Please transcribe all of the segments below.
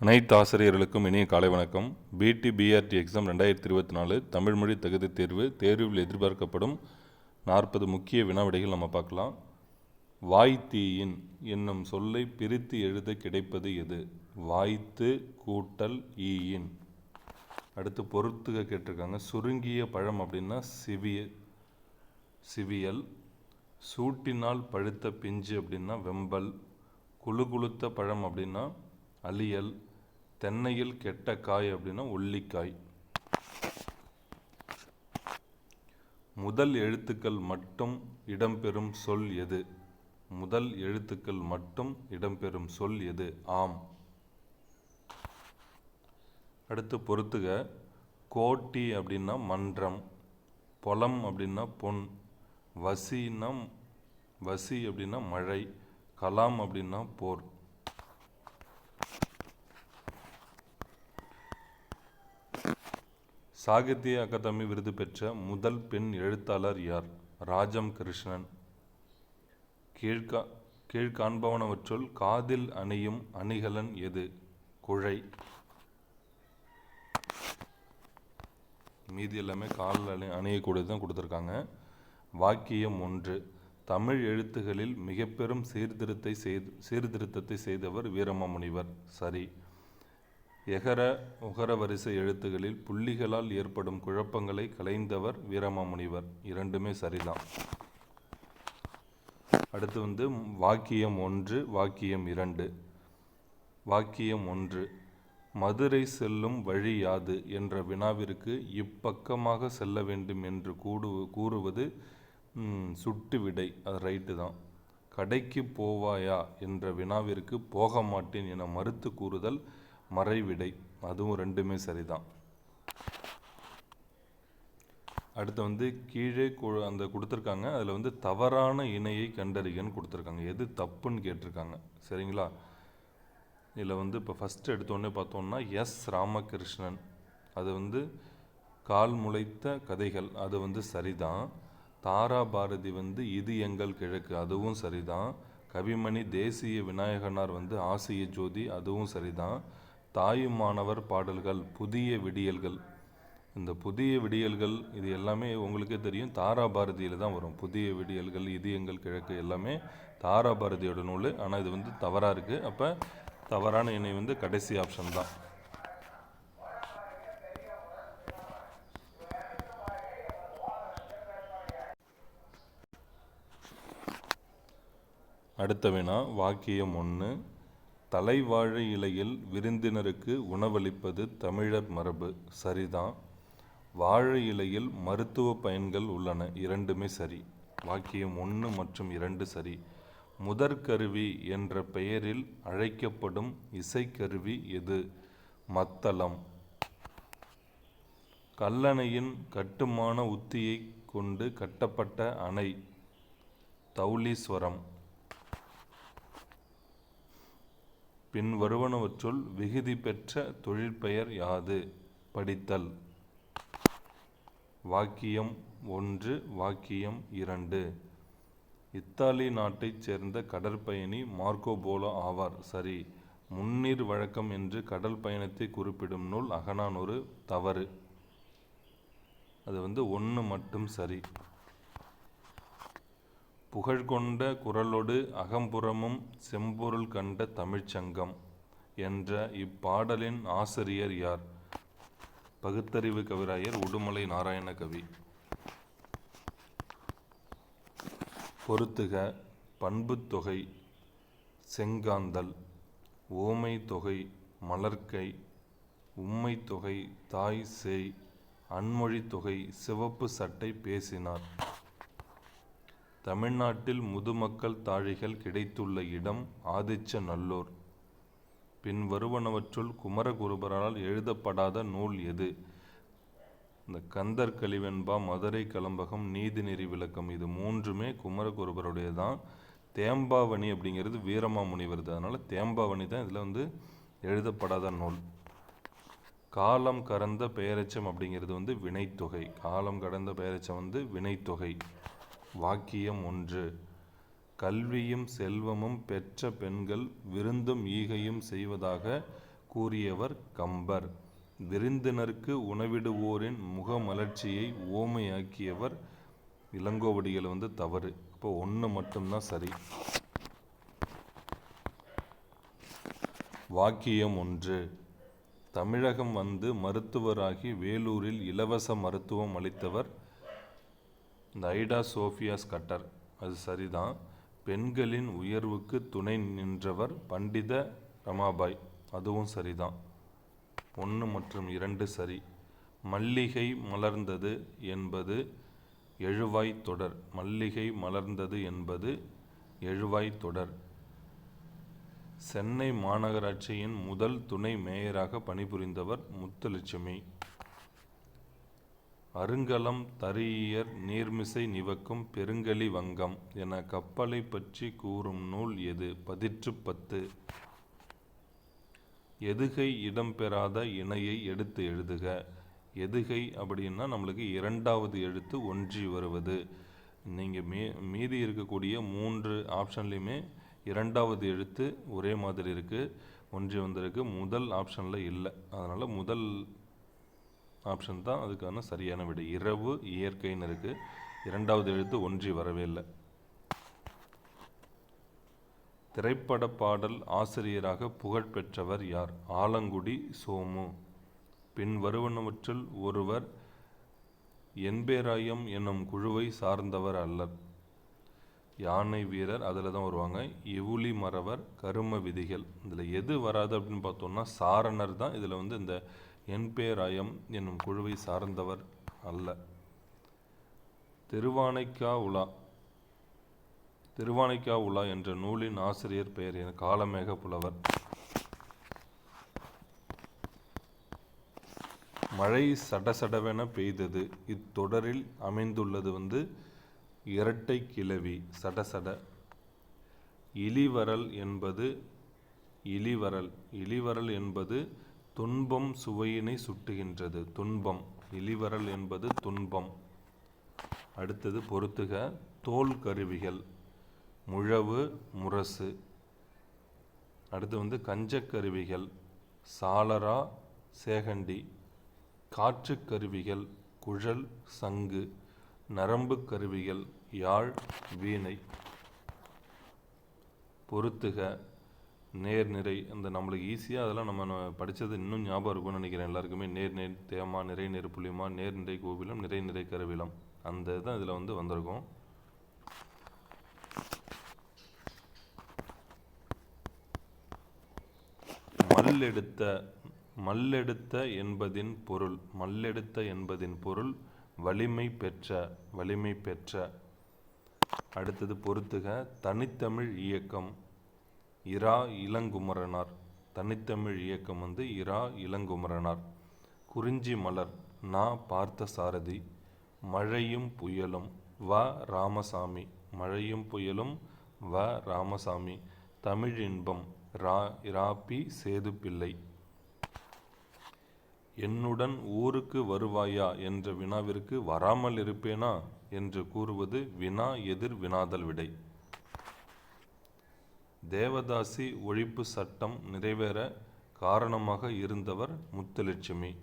அனைத்து ஆசிரியர்களுக்கும் இனிய காலை வணக்கம். பிடி பிஆர்டி எக்ஸாம் ரெண்டாயிரத்தி இருபத்தி நாலு தமிழ் மொழி தகுதி தேர்வு தேர்வில் எதிர்பார்க்கப்படும் நாற்பது முக்கிய வினாவிடைகள் நம்ம பார்க்கலாம். வாய்த்தீயின் என்னும் சொல்லை பிரித்து எழுத கிடைப்பது எது? வாய்த்து கூட்டல் ஈயின். அடுத்து பொறுத்துக கேட்டிருக்காங்க. சுருங்கிய பழம் அப்படின்னா சிவிய சிவியல். சூட்டினால் பழுத்த பிஞ்சு அப்படின்னா வெம்பல். குழு குளுத்த பழம் அப்படின்னா அலியல். தென்னையில் கெட்ட காய் அப்படின்னா ஒல்லிக்காய் முதல் எழுத்துக்கள் மட்டும் இடம்பெறும் சொல் எது? முதல் எழுத்துக்கள் மட்டும் இடம்பெறும் சொல் எது? ஆம். அடுத்து பொறுத்துக. கோட்டி அப்படின்னா மன்றம் பொலம் அப்படின்னா பொன் வசின்னா வசி அப்படின்னா மழை கலாம் அப்படின்னா போர். சாகித்ய அகாதமி விருது பெற்ற முதல் பெண் எழுத்தாளர் யார்? ராஜம் கிருஷ்ணன். கீழ்கா கீழ்காண்பவனவற்றுள் காதில் அணியும் அணிகலன் எது? குழை. மீதி எல்லாமே காலில் அணி அணியக்கூடியது தான் கொடுத்துருக்காங்க. வாக்கியம் ஒன்று. தமிழ் எழுத்துகளில் மிக பெரும் சீர்திருத்தை செய்து சீர்திருத்தத்தை செய்தவர் வீரமாமுனிவர். சரி. எகர உகர வரிசை எழுத்துகளில் புள்ளிகளால் ஏற்படும் குழப்பங்களை கலைந்தவர் வீரமாமுனிவர். இரண்டுமே சரிதான். அடுத்து வந்து வாக்கியம் ஒன்று வாக்கியம் இரண்டு. வாக்கியம் ஒன்று. மதுரை செல்லும் வழி யாது என்ற வினாவிற்கு இப்பக்கமாக செல்ல வேண்டும் என்று கூடு கூறுவது சுட்டு விடை அது ரைட்டு தான். கடைக்கு போவாயா என்ற வினாவிற்கு போக மாட்டேன் என மறுத்து கூறுதல் மறைவிடை. அதுவும் ரெண்டுமே சரிதான். அடுத்து வந்து கீழே அந்த கொடுத்துருக்காங்க. அதில் வந்து தவறான இணையை கண்டறிகன்னு கொடுத்துருக்காங்க. எது தப்புன்னு கேட்டிருக்காங்க. சரிங்களா? இதில் வந்து இப்போ ஃபஸ்ட்டு எடுத்தோடனே பார்த்தோம்னா எஸ் ராமகிருஷ்ணன். அது வந்து கால் முளைத்த கதைகள். அது வந்து சரிதான். தாரா பாரதி வந்து இது எங்கள் கிழக்கு. அதுவும் சரிதான். கவிமணி தேசிய விநாயகனார் வந்து ஆசிய ஜோதி. அதுவும் சரிதான். தாயுமானவர் பாடல்கள் புதிய விடியல்கள். இந்த புதிய விடியல்கள் இது எல்லாமே உங்களுக்கே தெரியும். தாரா பாரதியில் தான் வரும். புதிய விடியல்கள் இது எங்கள் கிழக்கு எல்லாமே தாரா பாரதியோட நூல். ஆனால் இது வந்து தவறாக இருக்குது அப்போ தவறான இணை வந்து கடைசி ஆப்ஷன் தான். அடுத்த வினா வாக்கியம் ஒன்று தலைவாழை இலையில் விருந்தினருக்கு உணவளிப்பது தமிழர் மரபு. சரிதான் வாழை இலையில் மருத்துவ பயன்கள் உள்ளன. இரண்டுமே சரி. வாக்கியம் ஒன்று மற்றும் இரண்டு சரி. முதற்கருவி என்ற பெயரில் அழைக்கப்படும் இசைக்கருவி எது? மத்தளம். கல்லணையின் கட்டுமான உத்தியை கொண்டு கட்டப்பட்ட அணை தௌலீஸ்வரம். பின் வருவனவற்றுள் விகுதி பெற்ற தொழிற்பெயர் யாது? படித்தல். வாக்கியம் ஒன்று வாக்கியம் இரண்டு. இத்தாலி நாட்டைச் சேர்ந்த கடற்பயணி மார்க்கோ போலோ ஆவார். சரி முன்னீர் வழக்கம் என்று கடல் பயணத்தை குறிப்பிடும் நூல் அகநானூறு தவறு. அது வந்து ஒன்று மட்டும் சரி. புகழ்கொண்ட குரலொடு அகம்புறமும் செம்பொருள் கண்ட தமிழ்ச்சங்கம் என்ற இப்பாடலின் ஆசிரியர் யார்? பகுத்தறிவு கவிராயர் உடுமலை நாராயண கவி. பொருத்துக பண்புத்தொகை செங்காந்தல் ஓமை தொகை மலர்க்கை உம்மை தொகை தாய் சேய் அன்மொழி தொகை சிவப்பு சட்டை பேசினார். தமிழ்நாட்டில் முதுமக்கள் தாழிகள் கிடைத்துள்ள இடம் ஆதிச்சநல்லூர். பின் வருவனவற்றுள் குமரகுருபரால் எழுதப்படாத நூல் எது? இந்த கந்தர் கலிவெண்பா மதுரை கலம்பகம் நீதிநெறி விளக்கம். இது மூன்றுமே குமரகுருபருடைய தான் தேம்பாவணி அப்படிங்கிறது வீரமாமுனிவருது. அதனால் தேம்பாவணி தான் இதில் வந்து எழுதப்படாத நூல். காலம் கடந்த பெயரச்சம் அப்படிங்கிறது வந்து வினைத்தொகை. காலம் கடந்த பெயரச்சம் வந்து வினைத்தொகை. வாக்கியம் ஒன்று. கல்வியும் செல்வமும் பெற்ற பெண்கள் விருந்தும் ஈகையும் செய்வதாக கூறியவர் கம்பர். விருந்தினருக்கு உணவிடுவோரின் முகமலர்ச்சியை ஓமையாக்கியவர் இளங்கோவடிகள் வந்து தவறு. இப்போ ஒன்று மட்டும்தான் சரி. வாக்கியம் ஒன்று. தமிழகம் வந்து மருத்துவராகி வேலூரில் இலவச மருத்துவம் அளித்தவர் இந்த ஐடா சோஃபியாஸ் கட்டர் அது சரிதான். பெண்களின் உயர்வுக்கு துணை நின்றவர் பண்டித ரமாபாய். அதுவும் சரிதான். ஒன்று மற்றும் இரண்டு சரி. மல்லிகை மலர்ந்தது என்பது எழுவாய் தொடர். மல்லிகை மலர்ந்தது என்பது எழுவாய் தொடர். சென்னை மாநகராட்சியின் முதல் துணை மேயராக பணிபுரிந்தவர் முத்துலட்சுமி. அருங்கலம் தரியர் நீர்மிசை நிவக்கும் பெருங்கலி வங்கம் என கப்பலை பற்றி கூறும் நூல் எது? பதிற்று பத்து. எதுகை இடம்பெறாத இணையை எடுத்து எழுதுக. எதுகை அப்படின்னா நம்மளுக்கு இரண்டாவது எழுத்து ஒன்றி வருவது. நீங்கள் மீ மீதி இருக்கக்கூடிய மூன்று ஆப்ஷன்லேயுமே இரண்டாவது எழுத்து ஒரே மாதிரி இருக்குது ஒன்றி வந்திருக்கு. முதல் ஆப்ஷனில் இல்லை. அதனால் முதல் ஆப்ஷன் தான். அதுக்கான சரியான விடை. இரவு இயற்கைன்னு இருக்குது இரண்டாவது எழுத்து ஒன்றி வரவே இல்லை. திரைப்பட பாடல் ஆசிரியராக புகழ்பெற்றவர் யார்? ஆலங்குடி சோமு. பின் வருவனவற்றில் ஒருவர் என்பேராயம் என்னும் குழுவை சார்ந்தவர் அல்லர். யானை வீரர் அதில் தான் வருவாங்க. எவுளி மறவர் கரும விதிகள். இதில் எது வராது அப்படின்னு பார்த்தோம்னா சாரணர் தான் இதில் வந்து இந்த என்பேராயம் என்னும் குழுவை சார்ந்தவர் அல்ல. திருவானைக்கா உலா. திருவானைக்கா உலா என்ற நூலின் ஆசிரியர் பெயர் என காலமேக புலவர். மழை சடசடவென பெய்தது. இத்தொடரில் அமைந்துள்ளது வந்து இரட்டை கிளவி சடசட. இலிவரல் என்பது இலிவரல் இலிவரல் என்பது துன்பம் சுவையினை சுட்டுகின்றது. துன்பம் இழிவரல் என்பது துன்பம். அடுத்தது பொறுத்துக தோல் கருவிகள் முழவு முரசு. அடுத்து வந்து கஞ்சக்கருவிகள் சாலரா சேகண்டி. காற்று கருவிகள் குழல் சங்கு. நரம்பு கருவிகள் யாழ் வீணை. பொறுத்துக நேர்நிறை அந்த நம்மளுக்கு ஈஸியாக அதெல்லாம் நம்ம படித்தது இன்னும் ஞாபகம் இருக்கும்னு நினைக்கிறேன் எல்லாருக்குமே. நேர் நேர் தேமா நிறை நெரு நேர்நிறை நேர் நிறை கோவிலம் நிறை நிறை கருவிலம். அந்த தான் இதில் வந்து வந்திருக்கும். மல்லெடுத்த மல்லெடுத்த என்பதின் பொருள் மல்லெடுத்த என்பதின் பொருள் வலிமை பெற்ற வலிமை பெற்ற. அடுத்தது பொறுத்துக தனித்தமிழ் இயக்கம். இரா இளங்குமரனார். தனித்தமிழ் இயக்கம் வந்து இரா இளங்குமரனார். குறிஞ்சி மலர் நா பார்த்த சாரதி மழையும் புயலும் வ ராமசாமி மழையும் புயலும் வ ராமசாமி தமிழ் இன்பம் ரா இராப்பி சேதுப்பிள்ளை என்னுடன் ஊருக்கு வருவாயா என்ற வினாவிற்கு வராமல் இருப்பேனா? என்று கூறுவது வினா எதிர் வினாதல் விடை. தேவதாசி ஒழிப்பு சட்டம் நிறைவேற காரணமாக இருந்தவர் முத்துலட்சுமி.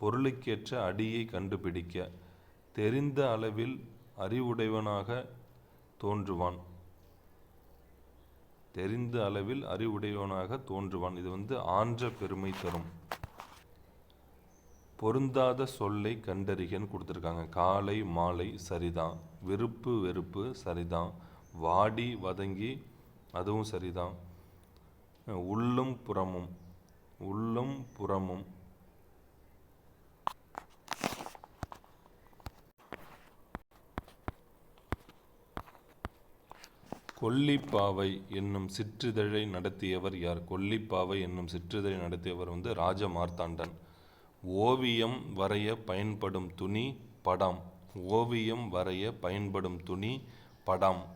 பொருளுக்கேற்ற அடியை கண்டுபிடிக்க தெரிந்த அளவில் அறிவுடையவனாக தோன்றுவான். தெரிந்த அளவில் அறிவுடையவனாக தோன்றுவான். இது வந்து ஆன்ற பெருமை தரும். பொருந்தாத சொல்லை கண்டறிகன்னு கொடுத்துருக்காங்க. காலை மாலை சரிதான். விருப்பு வெறுப்பு சரிதான். வாடி வதங்கி அதுவும் சரிதான். உள்ளும் புறமும் உள்ளும் புறமும். கொல்லிப்பாவை என்னும் சிற்றிதழை நடத்தியவர் யார்? கொல்லிப்பாவை என்னும் சிற்றிதழை நடத்தியவர் வந்து ராஜ மார்த்தாண்டன் ஓவியம் வரைய பயன்படும் துணி படம். ஓவியம் வரைய பயன்படும் துணி படம்.